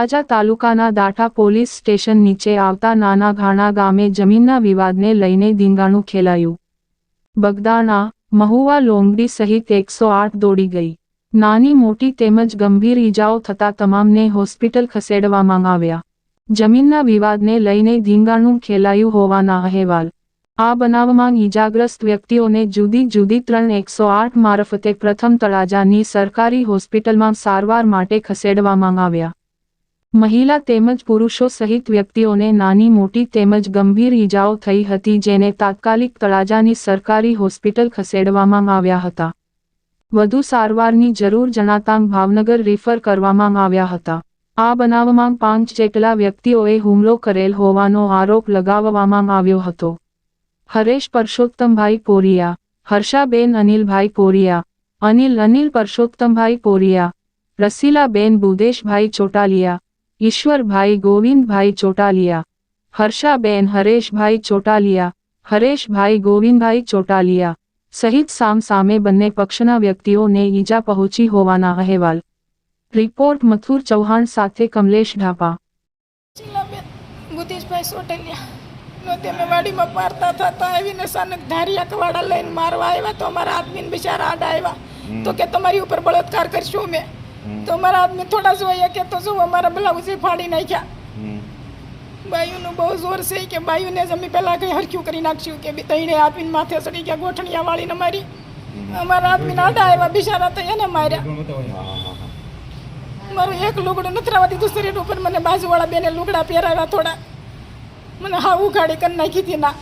તળાજા તાલુકાના Datha police station નીચે આવતા નાના ઘાણા ગામે જમીનના વિવાદને લઈને ધીંગાણું ખેલાયું. બગદાણા, મહુવા લોંગડી સહિત એકસો આઠ દોડી ગઈ. નાની મોટી તેમજ ગંભીર ઈજાઓ થતા તમામને હોસ્પિટલ ખસેડવામાં આવ્યા. જમીનના વિવાદને લઈને ધીંગાણું ખેલાયું હોવાના અહેવાલ. આ બનાવમાં ઈજાગ્રસ્ત વ્યક્તિઓને જુદી જુદી ત્રણ એકસો આઠ મારફતે પ્રથમ તળાજાની સરકારી હોસ્પિટલમાં સારવાર માટે ખસેડવામાં આવ્યા. મહિલા તેમજ પુરુષો સહિત વ્યક્તિઓને નાની મોટી તેમજ ગંભીર ઈજાઓ થઈ હતી જેને તાત્કાલિક તળાજાની સરકારી હોસ્પિટલ ખસેડવામાં આવ્યા હતા. વધુ સારવારની જરૂર જણાતાં ભાવનગર રિફર કરવામાં આવ્યા હતા. આ બનાવમાં પાંચ જેટલા વ્યક્તિઓએ હુમલો કરેલ હોવાનો આરોપ લગાવવામાં આવ્યો હતો. હરેશ પરસોત્તમભાઈ પોરિયા, હર્ષાબેન અનિલભાઈ પોરિયા, અનિલ અનિલ પરસોત્તમભાઈ પોરિયા, રસીલાબેન બુદેશભાઈ ચોટાલિયા ઈશ્વરભાઈ ગોવિંદભાઈ ચોટાલિયા હર્ષાબેન હરેશભાઈ ચોટાલિયા હરેશભાઈ ગોવિંદભાઈ ચોટાલિયા સહિત સામસામે બંને પક્ષના વ્યક્તિઓને ઈજા પહોંચી હોવાના અહેવાલ. રિપોર્ટ મથુર ચૌહાણ સાથે કમલેશ ઢાપા. ભૂતેશભાઈ સોટેલિયા નો તમે વાડીમાં પારતા થતા આવીને અચાનક ધારિયા કવાડા લઈને મારવા આવ્યા તો અમારા આદમીને બિચારા આડા આવ્યા. તો કે તમારી ઉપર બળાત્કાર કરશું મેં તો મારા આદમી થોડા જોઈએ કે તો શું અમારા બ્લાઉઝ ફાડી નાખ્યા. બાયુનું બહુ જોર છે કે બાયુને જ અમે પહેલાં કંઈ હરખ્યું કરી નાખ્યું કે બી તઈને આદમીને માથે ચડી ગયા ગોઠણિયા વાળીને મારી. અમારા આદમીને આડા આવ્યા બિચારા તો એને માર્યા. મારું એક લુગડું નથરાવા દીધું શરીર ઉપર મને બાજુવાળા બેને લુગડા પહેરાવ્યા થોડા. મને હા ઉઘાડી કરી નાખી હતી ના.